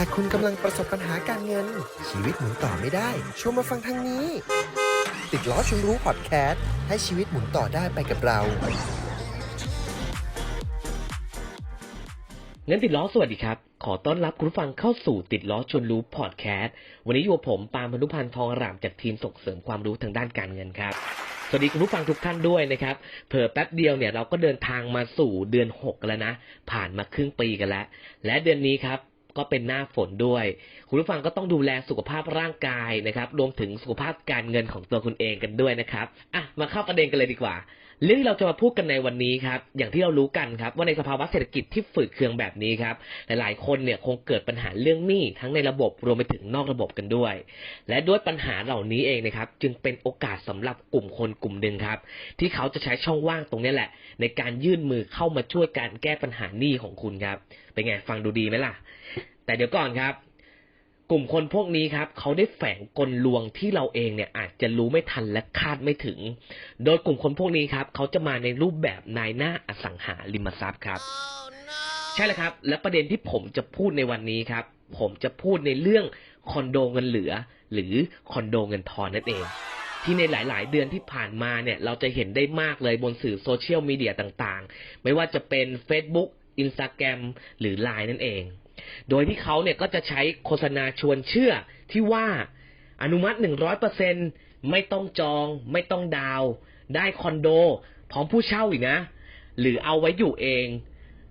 ถ้าคุณกำลังประสบปัญหาการเงิน ชีวิตหมุนต่อไม่ได้ชวนมาฟังทางนี้ ติดล้อชวนรู้พอดแคสต์ให้ชีวิตหมุนต่อได้ไปกับเรา งั้นติดล้อสวัสดีครับ ขอต้อนรับคุณผู้ฟังเข้าสู่ติดล้อชวนรู้พอดแคสต์วันนี้อยู่กับผมปาล์มพนุพันธ์ทองอรามจากทีมส่งเสริมความรู้ทางด้านการเงินครับ สวัสดีคุณผู้ฟังทุกท่านด้วยนะครับเผื่อแป๊บเดียวเนี่ยเราก็เดินทางมาสู่เดือนหกแล้วนะ ผ่านมาครึ่งปีกันแล้ว และเดือนนี้ครับ ก็เป็นหน้าฝนด้วย คุณผู้ฟังก็ต้องดูแลสุขภาพร่างกายนะครับ รวมถึงสุขภาพการเงินของตัวคุณเองกันด้วยนะครับอะมาเข้าประเด็นกันเลยดีกว่า เรื่องที่เราจะมาพูดกันในวันนี้ครับ อย่างที่เรารู้กันครับ ว่าในสภาวะเศรษฐกิจที่ฝืดเคืองแบบนี้ครับ หลายๆ คนเนี่ยคงเกิดปัญหาเรื่องหนี้ทั้งในระบบรวมไปถึงนอกระบบกันด้วย และด้วยปัญหาเหล่านี้เองนะครับ จึงเป็นโอกาสสำหรับกลุ่มคนกลุ่มหนึ่งครับ ที่เขาจะใช้ช่องว่างตรงนี้แหละ ในการยื่นมือเข้ามาช่วยการแก้ปัญหาหนี้ของคุณครับ เป็นไงฟังดูดีไหมล่ะ แต่เดี๋ยวก่อนครับ กลุ่มคนพวกนี้ครับ เขาได้แฝงกลลวงที่เราเองเนี่ยอาจจะรู้ไม่ทันและคาดไม่ถึง โดยกลุ่มคนพวกนี้ครับ เขาจะมาในรูปแบบนายหน้าอสังหาริมทรัพย์ครับใช่แล้วครับ และประเด็นที่ผมจะพูดในวันนี้ครับ ผมจะพูดในเรื่องคอนโดเงินเหลือ หรือคอนโดเงินทอนนั่นเอง ที่ในหลาย ๆ เดือนที่ผ่านมาเนี่ยเราจะเห็นได้มากเลยบนสื่อโซเชียลมีเดียต่าง ๆ ไม่ว่าจะเป็น Facebook Instagram หรือ Line นั่นเอง โดยที่เขาเนี่ยก็จะใช้โฆษณาชวนเชื่อที่ว่าอนุมัติ 100%ไม่ต้องจอง ไม่ต้องดาวน์ได้คอนโด พร้อมผู้เช่าอีกนะ หรือเอาไว้อยู่เอง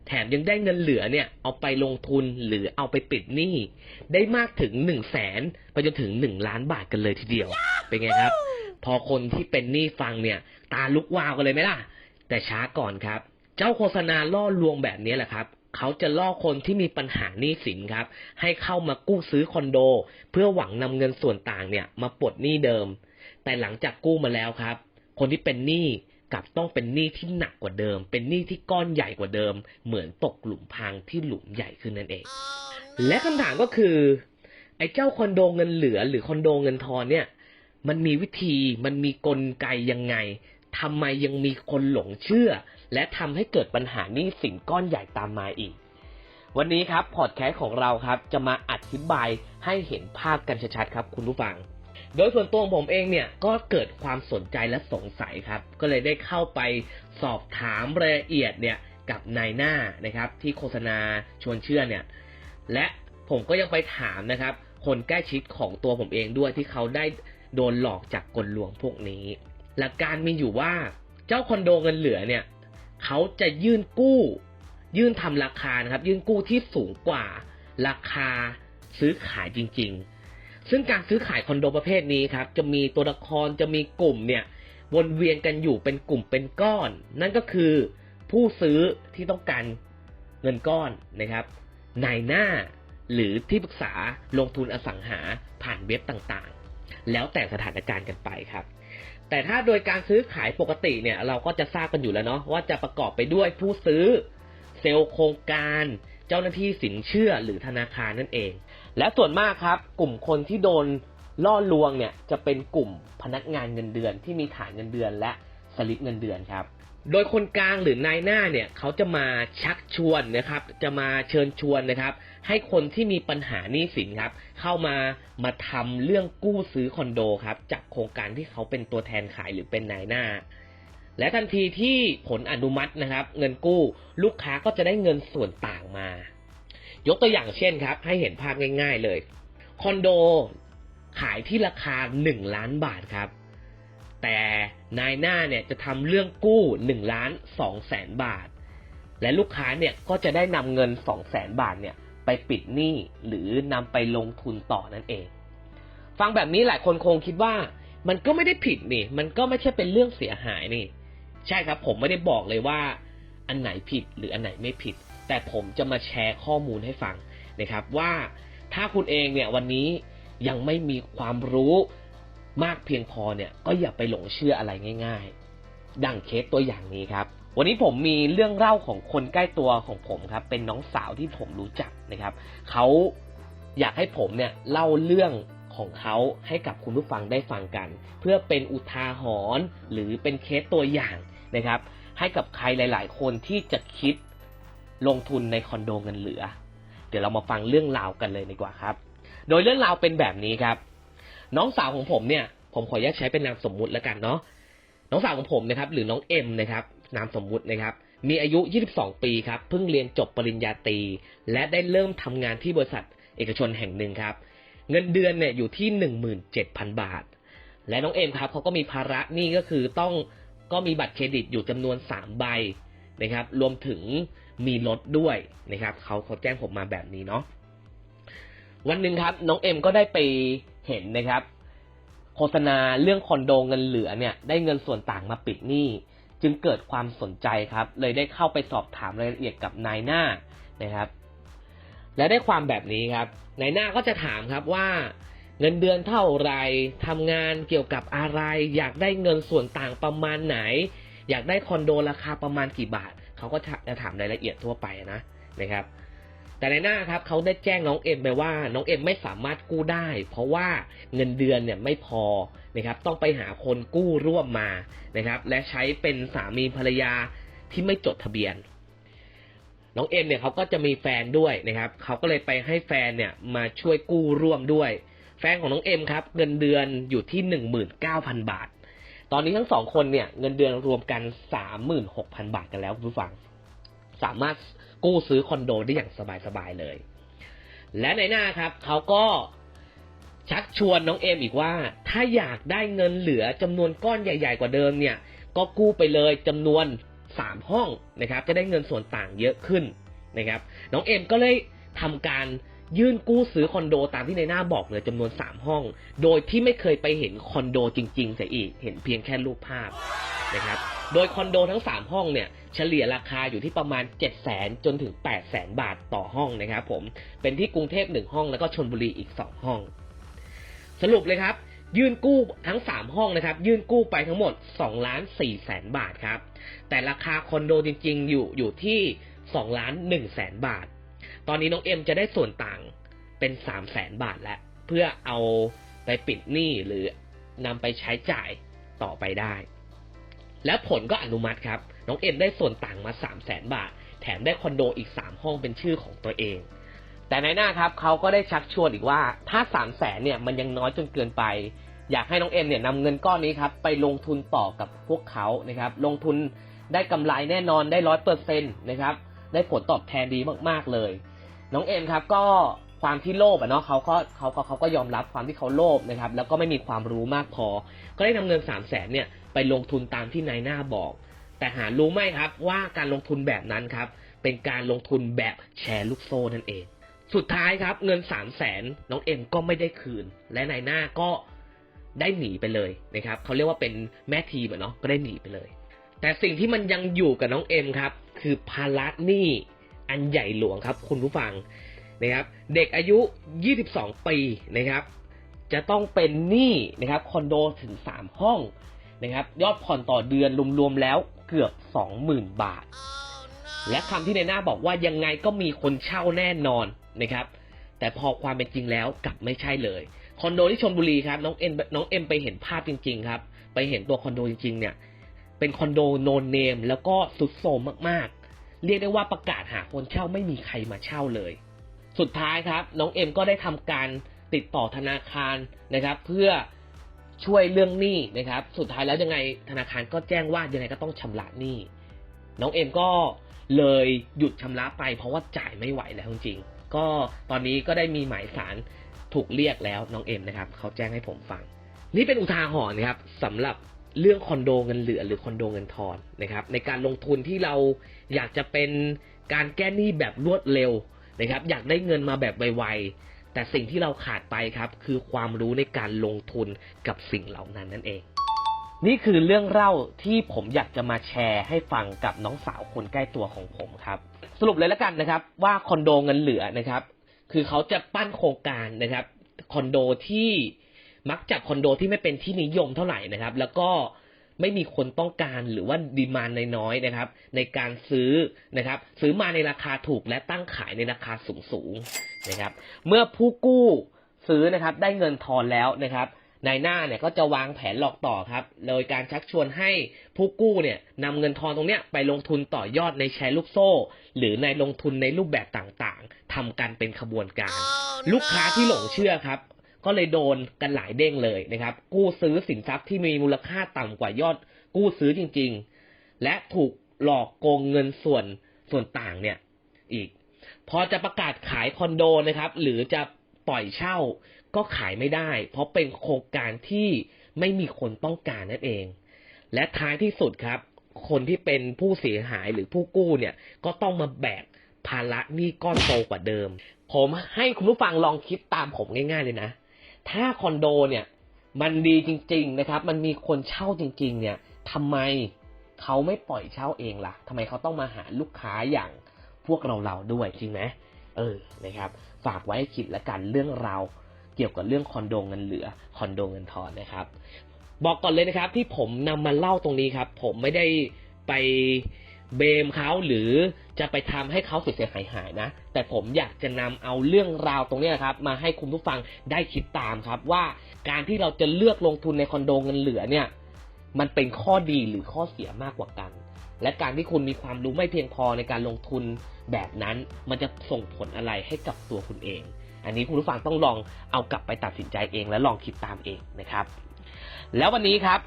แถมยังได้เงินเหลือเนี่ย เอาไปลงทุนหรือเอาไปปิดหนี้ ได้มากถึง1นึ่งแสนไปจนถึง 1 ล้านบาทกันเลยทีเดียว เป็นไงครับ พอคนที่เป็นหนี้ฟังเนี่ย ตาลุกวาวกันเลยไหมล่ะ แต่ช้าก่อนครับ เจ้าโฆษณาล่อลวงแบบนี้แหละครับ เขาจะล่อคนที่มีปัญหาหนี้สินครับ ให้เข้ามากู้ซื้อคอนโด เพื่อหวังนำเงินส่วนต่างเนี่ย มาปลดหนี้เดิม แต่หลังจากกู้มาแล้วครับ คนที่เป็นหนี้กลับต้องเป็นหนี้ที่หนักกว่าเดิม เป็นหนี้ที่ก้อนใหญ่กว่าเดิม เหมือนตกหลุมพรางที่หลุมใหญ่ขึ้นนั่นเอง และคำถามก็คือ ไอ้เจ้าคอนโดเงินเหลือ หรือคอนโดเงินทอนเนี่ย มันมีวิธีมันมีกลไกยังไงทำไมยังมีคนหลงเชื่อ และทำให้เกิดปัญหาหนี้สินก้อนใหญ่ตามมาอีก วันนี้ครับพอดแคสต์ของเราครับจะมาอธิบายให้เห็นภาพกันชัดๆครับคุณผู้ฟัง โดยส่วนตัวของผมเองเนี่ยก็เกิดความสนใจและสงสัยครับ ก็เลยได้เข้าไปสอบถามรายละเอียดเนี่ยกับนายหน้านะครับที่โฆษณาชวนเชื่อเนี่ยและผมก็ยังไปถามนะครับ คนใกล้ชิดของตัวผมเองด้วยที่เขาได้โดนหลอกจากกลลวงพวกนี้ หลักการมีอยู่ว่าเจ้าคอนโดเงินเหลือเนี่ย เขาจะยื่นกู้ ยื่นทำราคานะครับ ยื่นกู้ที่สูงกว่าราคาซื้อขายจริง ๆ ซึ่งการซื้อขายคอนโดประเภทนี้ครับ จะมีตัวละครจะมีกลุ่มเนี่ยวนเวียนกันอยู่เป็นกลุ่มเป็นก้อน นั่นก็คือผู้ซื้อที่ต้องการเงินก้อนนะครับนายหน้าหรือที่ปรึกษาลงทุนอสังหาผ่านเว็บต่างๆ แล้วแต่สถานการณ์กันไปครับ แต่ถ้าโดยการซื้อขายปกติเนี่ยเราก็จะทราบกันอยู่แล้วเนาะว่าจะประกอบไปด้วยผู้ซื้อ เซลล์โครงการ เจ้าหน้าที่สินเชื่อหรือธนาคารนั่นเอง และส่วนมากครับกลุ่มคนที่โดนล่อลวงเนี่ยจะเป็นกลุ่มพนักงานเงินเดือนที่มีฐานเงินเดือนและสลิปเงินเดือนครับ โดยคนกลางหรือนายหน้าเนี่ยเขาจะมาชักชวนนะครับ จะมาเชิญชวนนะครับ ให้คนที่มีปัญหาหนี้สินครับ เข้ามามาทำเรื่องกู้ซื้อคอนโดครับจากโครงการที่เขาเป็นตัวแทนขายหรือเป็นนายหน้า และทันทีที่ผลอนุมัตินะครับ เงินกู้ลูกค้าก็จะได้เงินส่วนต่างมา ยกตัวอย่างเช่นครับ ให้เห็นภาพง่าย ๆเลยคอนโดขายที่ราคา 1 ล้านบาทครับ แต่นายหน้าเนี่ยจะทำเรื่องกู้1ล้าน2แสนบาท และลูกค้าเนี่ยก็จะได้นำเงิน2แสนบาทเนี่ยไปปิดหนี้หรือนำไปลงทุนต่อนั่นเอง ฟังแบบนี้หลายคนคงคิดว่ามันก็ไม่ได้ผิดนี่ มันก็ไม่ใช่เป็นเรื่องเสียหายนี่ ใช่ครับผมไม่ได้บอกเลยว่าอันไหนผิดหรืออันไหนไม่ผิด แต่ผมจะมาแชร์ข้อมูลให้ฟังนะครับว่าถ้าคุณเองเนี่ยวันนี้ยังไม่มีความรู้ มากเพียงพอเนี่ยก็อย่าไปหลงเชื่ออะไรง่าย ๆ ดังเคสตัวอย่างนี้ครับ วันนี้ผมมีเรื่องเล่าของคนใกล้ตัวของผมครับ เป็นน้องสาวที่ผมรู้จักนะครับเขาอยากให้ผมเนี่ยเล่าเรื่องของเขาให้กับคุณผู้ฟังได้ฟังกัน เพื่อเป็นอุทาหรณ์หรือเป็นเคสตัวอย่างนะครับ ให้กับใครหลาย ๆ คนที่จะคิดลงทุนในคอนโดเงินเหลือ เดี๋ยวเรามาฟังเรื่องราวกันเลยดีกว่าครับ โดยเรื่องราวเป็นแบบนี้ครับ น้องสาวของผมเนี่ย ผมขออนุญาตใช้เป็นนามสมมุติแล้วกันเนาะน้องสาวของผมนะครับ หรือน้องเอ็มนะครับ นามสมมุตินะครับ มีอายุ 22 ปีครับเพิ่งเรียนจบปริญญาตรีและได้เริ่มทำงานที่บริษัทเอกชนแห่งหนึ่งครับ เงินเดือนเนี่ยอยู่ที่ 17,000 บาท และน้องเอ็มครับเขาก็มีภาระนี้ก็คือต้องก็มีบัตรเครดิตอยู่จำนวน 3 ใบนะครับ รวมถึงมีรถด้วยนะครับเขาเขาแจ้งผมมาแบบนี้เนาะวันหนึ่งครับ น้องเอ็มก็ได้ไป เห็นนะครับ โฆษณาเรื่องคอนโดเงินเหลือเนี่ยได้เงินส่วนต่างมาปิดหนี้จึงเกิดความสนใจครับ เลยได้เข้าไปสอบถามรายละเอียดกับนายหน้านะครับ และได้ความแบบนี้ครับนายหน้าก็จะถามครับว่าเงินเดือนเท่าไรทำงานเกี่ยวกับอะไร อยากได้เงินส่วนต่างประมาณไหน อยากได้คอนโดราคาประมาณกี่บาท เขาก็จะถามรายละเอียดทั่วไปนะนะครับ แต่ในหน้าครับเขาได้แจ้งน้องเอ็มไปว่าน้องเอ็มไม่สามารถกู้ได้ เพราะว่าเงินเดือนเนี่ยไม่พอนะครับต้องไปหาคนกู้ร่วมมานะครับและใช้เป็นสามีภรรยาที่ไม่จดทะเบียน น้องเอ็มเนี่ยเขาก็จะมีแฟนด้วยนะครับเขาก็เลยไปให้แฟนเนี่ยมาช่วยกู้ร่วมด้วย แฟนของน้องเอ็มครับเงินเดือนอยู่ที่หนึ่งหมื่นเก้าพันบาท ตอนนี้ทั้งสองคนเนี่ยเงินเดือนรวมกันสามหมื่นหกพันบาทกันแล้วคุณผู้ฟัง สามารถ กู้ซื้อคอนโดได้อย่างสบายๆเลย และในหน้าครับเขาก็ชักชวนน้องเอมอีกว่า ถ้าอยากได้เงินเหลือจำนวนก้อนใหญ่ ๆ กว่าเดิมเนี่ย ก็กู้ไปเลยจำนวนสามห้องนะครับ จะได้เงินส่วนต่างเยอะขึ้นนะครับ น้องเอมก็เลยทำการ ยื่นกู้ซื้อคอนโดตามที่ในหน้าบอกเลยจำนวนสามห้อง โดยที่ไม่เคยไปเห็นคอนโดจริงๆเสียอีก เห็นเพียงแค่รูปภาพนะครับ โดยคอนโดทั้ง 3 ห้องเนี่ยเฉลี่ยราคาอยู่ที่ประมาณ 7 0 0 0 0 0 จนถึง 8 0 0 0 0 บาทต่อห้องนะครับผม เป็นที่กรุงเทพ 1 ห้องแล้วก็ชนบุรีอีก 2 ห้อง สรุปเลยครับ ยื่นกู้ทั้ง 3 ห้องนะครับ ยื่นกู้ไปทั้งหมด2ล้าน4แสนบาทครับ แต่ราคาคอนโดจริง ๆ อยู่อยู่ที่2ล้าน1แสนบาท ตอนนี้น้องเอ็มจะได้ส่วนต่างเป็น3แสนบาทแล้วเพื่อเอาไปปิดหนี้หรือนำไปใช้จ่ายต่อไปได้ และผลก็อนุมัติครับ น้องเอ็มได้ส่วนต่างมา3 0 0แสนบาท แถมได้คอนโดอีก 3 ห้องเป็นชื่อของตัวเอง แต่ในหน้าครับเขาก็ได้ชักชวนอีกว่าถ้า3 0 0แสนเนี่ยมันยังน้อยจนเกินไป อยากให้น้องเอ็มเนี่ยนำเงินก้อนนี้ครับไปลงทุนต่อกับพวกเขานะครับ ลงทุนได้กำไรแน่นอนได้ร้อยเปอร์เซ็นต์นะครับ ได้ผลตอบแทนดีมากๆเลย น้องเอ็มครับก็ความที่โลภอะเนาะเขาก็เขาก็เขาก็ยอมรับความที่เขาโลภนะครับ แล้วก็ไม่มีความรู้มากพอ ก็ได้นำเงิน3 0 0แสนเนี่ยไปลงทุนตามที่นายหน้าบอก แต่หารู้ไหมครับว่าการลงทุนแบบนั้นครับ เป็นการลงทุนแบบแชร์ลูกโซ่นั่นเอง สุดท้ายครับเงิน3 0 0แสนน้องเอ็มก็ไม่ได้คืน และนายหน้าก็ได้หนีไปเลยนะครับเขาเรียกว่าเป็นแม่ทีมอะเนาะก็ได้หนีไปเลย แต่สิ่งที่มันยังอยู่กับน้องเอ็มครับ คือภาระหนี้ อันใหญ่หลวงครับ คุณผู้ฟังนะครับ เด็กอายุ 22 ปีนะครับ จะต้องเป็นหนี้นะครับคอนโดถึง 3 ห้องนะครับ ยอดผ่อนต่อเดือนรวมๆแล้วเกือบ 20,000 บาท และคำที่ในหน้าบอกว่ายังไงก็มีคนเช่าแน่นอนนะครับ แต่พอความเป็นจริงแล้วกลับไม่ใช่เลยคอนโดที่ชลบุรีครับน้องเอ็มน้องเอ็มไปเห็นภาพจริง ๆ ครับ ไปเห็นตัวคอนโดจริง ๆ เนี่ย เป็นคอนโดโนนเนมแล้วก็สุดโทมมากๆ เรียกได้ว่าประกาศหาคนเช่าไม่มีใครมาเช่าเลย สุดท้ายครับ น้องเอ็มก็ได้ทำการติดต่อธนาคารนะครับ เพื่อช่วยเรื่องหนี้นะครับ สุดท้ายแล้วยังไงธนาคารก็แจ้งว่ายังไงก็ต้องชำระหนี้น้องเอ็มก็เลยหยุดชำระไป เพราะว่าจ่ายไม่ไหวแล้วจริงๆก็ตอนนี้ก็ได้มีหมายสารถูกเรียกแล้วน้องเอ็มนะครับเขาแจ้งให้ผมฟัง นี่เป็นอุทาหรณ์นะครับสำหรับ เรื่องคอนโดเงินเหลือหรือคอนโดเงินทอนนะครับ ในการลงทุนที่เราอยากจะเป็นการแก้หนี้แบบรวดเร็วนะครับ อยากได้เงินมาแบบไวๆแต่สิ่งที่เราขาดไปครับ คือความรู้ในการลงทุนกับสิ่งเหล่านั้นนั่นเอง นี่คือเรื่องเล่าที่ผมอยากจะมาแชร์ให้ฟังกับน้องสาวคนใกล้ตัวของผมครับ สรุปเลยแล้วกันนะครับ ว่าคอนโดเงินเหลือนะครับ คือเขาจะปั้นโครงการนะครับคอนโดที่ มักจากคอนโดที่ไม่เป็นที่นิยมเท่าไหร่นะครับ แล้วก็ไม่มีคนต้องการหรือว่าดีมานน้อยนะครับ ในการซื้อนะครับ ซื้อมาในราคาถูกและตั้งขายในราคาสูงๆนะครับ เมื่อผู้กู้ซื้อนะครับ ได้เงินทอนแล้วนะครับนายหน้าเนี่ยก็จะวางแผนหลอกต่อครับ โดยการชักชวนให้ผู้กู้เนี่ยนำเงินทอนตรงเนี้ยไปลงทุนต่อยอดในแชร์ลูกโซ่ หรือในลงทุนในรูปแบบต่างๆทำกันเป็นขบวนการลูกค้าที่หลงเชื่อครับ ก็เลยโดนกันหลายเด้งเลยนะครับ กู้ซื้อสินทรัพย์ที่มีมูลค่าต่ำกว่ายอด กู้ซื้อจริง ๆ และถูกหลอกโกงเงินส่วนส่วนต่างเนี่ยอีก พอจะประกาศขายคอนโดนะครับ หรือจะปล่อยเช่าก็ขายไม่ได้ เพราะเป็นโครงการที่ไม่มีคนต้องการนั่นเอง และท้ายที่สุดครับ คนที่เป็นผู้เสียหายหรือผู้กู้เนี่ย ก็ต้องมาแบกภาระหนี้ก้อนโตกว่าเดิม ผมให้คุณผู้ฟังลองคิดตามผมง่ายๆเลยนะ ถ้าคอนโดเนี่ย มันดีจริง ๆนะครับ มันมีคนเช่าจริง ๆ เนี่ยทำไมเขาไม่ปล่อยเช่าเองล่ะทำไมเขาต้องมาหาลูกค้าอย่างพวกเราๆด้วยจริงไหมเออนะครับ ฝากไว้คิดละกันเรื่องราวเกี่ยวกับเรื่องคอนโดเงินเหลือคอนโดเงินทอนนะครับ บอกก่อนเลยนะครับที่ผมนำมาเล่าตรงนี้ครับ ผมไม่ได้ไป เบมเขาหรือจะไปทำให้เขาเสียหายหายนะ แต่ผมอยากจะนำเอาเรื่องราวตรงนี้ยครับ มาให้คุณผู้ฟังได้คิดตามครับว่าการที่เราจะเลือกลงทุนในคอนโดเงินเหลือเนี่ย มันเป็นข้อดีหรือข้อเสียมากกว่ากัน และการที่คุณมีความรู้ไม่เพียงพอในการลงทุนแบบนั้น มันจะส่งผลอะไรให้กับตัวคุณเอง อันนี้คุณผู้ฟังต้องลองเอากลับไปตัดสินใจเอง และลองคิดตามเองนะครับ แล้ววันนี้ครับ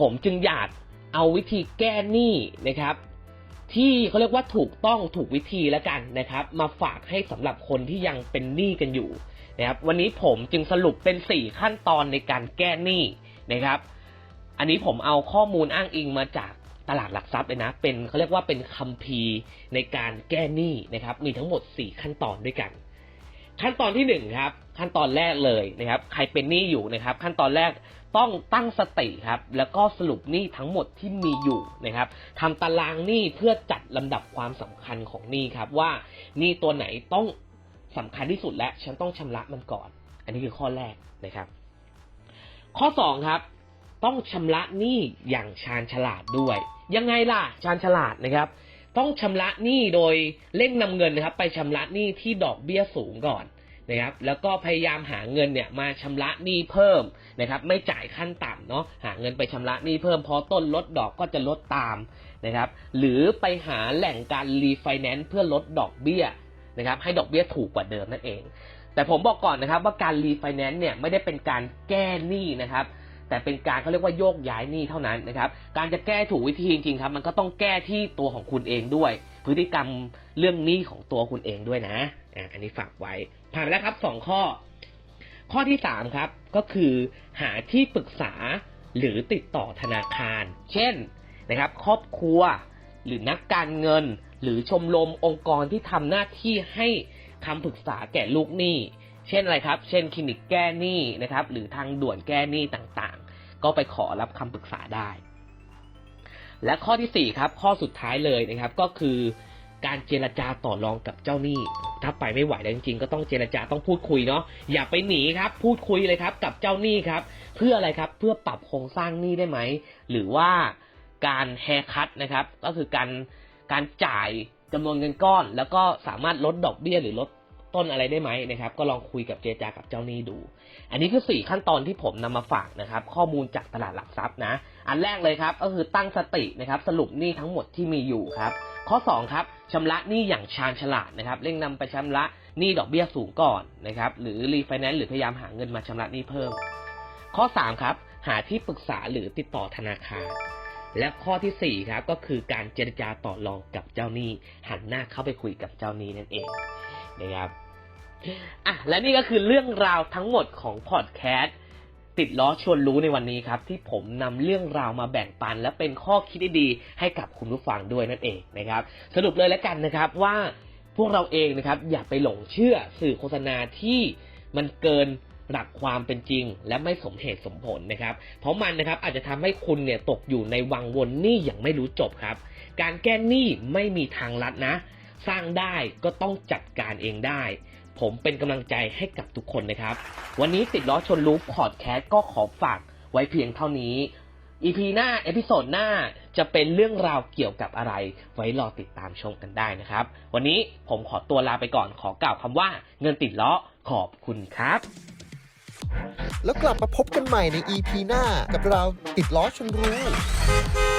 ผมจึงอยากเอาวิธีแก้หนี้นะครับ ที่เขาเรียกว่าถูกต้องถูกวิธีแล้วกันนะครับ มาฝากให้สำหรับคนที่ยังเป็นหนี้กันอยู่นะครับวันนี้ผมจึงสรุปเป็น 4 ขั้นตอนในการแก้หนี้นะครับ อันนี้ผมเอาข้อมูลอ้างอิงมาจากตลาดหลักทรัพย์เลยนะ เป็นเขาเรียกว่าเป็นคัมภีร์ในการแก้หนี้นะครับ มีทั้งหมด 4 ขั้นตอนด้วยกัน ขั้นตอนที่หนึ่งครับขั้นตอนแรกเลยนะครับ ใครเป็นหนี้อยู่นะครับ ขั้นตอนแรก ต้องตั้งสติครับ แล้วก็สรุปหนี้ทั้งหมดที่มีอยู่นะครับทำตารางหนี้เพื่อจัดลำดับความสำคัญของหนี้ครับว่าหนี้ตัวไหนต้องสำคัญที่สุดและฉันต้องชำระมันก่อน อันนี้คือข้อแรกนะครับ ข้อสองครับ ต้องชำระหนี้อย่างชาญฉลาดด้วย ยังไงล่ะชาญฉลาดนะครับต้องชำระหนี้โดยเร่งนำเงินนะครับ ไปชำระหนี้ที่ดอกเบี้ยสูงก่อน นะครับแล้วก็พยายามหาเงินเนี่ยมาชำระหนี้เพิ่มนะครับไม่จ่ายขั้นต่ำเนาะหาเงินไปชำระหนี้เพิ่มพอต้นลดดอกก็จะลดตามนะครับหรือไปหาแหล่งการรีไฟแนนซ์เพื่อลดดอกเบี้ยนะครับให้ดอกเบี้ยถูกกว่าเดิมนั่นเอง แต่ผมบอกก่อนนะครับว่าการรีไฟแนนซ์เนี่ยไม่ได้เป็นการแก้หนี้นะครับแต่เป็นการเขาเรียกว่าโยกย้ายหนี้เท่านั้นนะครับการจะแก้ถูกวิธีจริงๆครับมันก็ต้องแก้ที่ตัวของคุณเองด้วย พฤติกรรมเรื่องหนี้ของตัวคุณเองด้วยนะอันนี้ฝากไว้ ผ่านไปแล้วครับสองข้อ ข้อที่สามครับก็คือหาที่ปรึกษาหรือติดต่อธนาคาร เช่นนะครับ ครอบครัว หรือนักการเงิน หรือชมรมองค์กรที่ทำหน้าที่ให้คำปรึกษาแก่ลูกหนี้ เช่นอะไรครับ เช่นคลินิกแก้หนี้นะครับ หรือทางด่วนแก้หนี้ต่างๆ ก็ไปขอรับคำปรึกษาได้ และข้อที่สี่ครับข้อสุดท้ายเลยนะครับก็คือการเจรจาต่อรองกับเจ้าหนี้ ถ้าไปไม่ไหวแล้วจริงๆก็ต้องเจรจาต้องพูดคุยเนาะอย่าไปหนีครับ พูดคุยเลยครับ กับเจ้าหนี้ครับ เพื่ออะไรครับเพื่อปรับโครงสร้างหนี้ได้ไหมหรือว่าการแฮคัตนะครับ ก็คือการการจ่ายจำนวนเงินก้อน แล้วก็สามารถลดดอกเบี้ยหรือลด ต้นอะไรได้ไหมนะครับ ก็ลองคุยกับเจรจากับเจ้าหนี้ดู อันนี้คือสี่ขั้นตอนที่ผมนำมาฝากนะครับ ข้อมูลจากตลาดหลักทรัพย์นะ อันแรกเลยครับ ก็คือตั้งสตินะครับสรุปหนี้ทั้งหมดที่มีอยู่ครับ ข้อ 2 ครับชำระหนี้อย่างชาญฉลาดนะครับเร่งนำไปชำระหนี้ดอกเบี้ยสูงก่อนนะครับหรือรีไฟแนนซ์หรือพยายามหาเงินมาชำระหนี้เพิ่ม ข้อ 3 ครับ หาที่ปรึกษาหรือติดต่อธนาคารและข้อทีสี่4ครับก็คือการเจรจาต่อรองกับเจ้าหนี้ หันหน้าเข้าไปคุยกับเจ้าหนี้นั่นเอง นะครับอะและนี่ก็คือเรื่องราวทั้งหมดของพอดแคสต์ติดล้อชวนรู้ในวันนี้ครับ ที่ผมนำเรื่องราวมาแบ่งปัน และเป็นข้อคิดดีๆให้กับคุณผู้ฟังด้วยนั่นเองนะครับ สรุปเลยแล้วกันนะครับว่าพวกเราเองนะครับ อย่าไปหลงเชื่อสื่อโฆษณาที่มันเกินหลักความเป็นจริง และไม่สมเหตุสมผลนะครับ เพราะมันนะครับอาจจะทำให้คุณเนี่ยตกอยู่ในวังวนหนี้อย่างไม่รู้จบครับ การแก้หนี้ไม่มีทางลัดนะ สร้างได้ก็ต้องจัดการเองได้ ผมเป็นกำลังใจให้กับทุกคนนะครับ วันนี้ติดล้อชนรู้พอดแคสต์ก็ขอฝากไว้เพียงเท่านี้ EP หน้า เอพิโซดหน้าจะเป็นเรื่องราวเกี่ยวกับอะไร ไว้รอติดตามชมกันได้นะครับ วันนี้ผมขอตัวลาไปก่อนขอกล่าวคำว่าเงินติดล้อขอบคุณครับ แล้วกลับมาพบกันใหม่ใน EP หน้ากับเราติดล้อชนรู้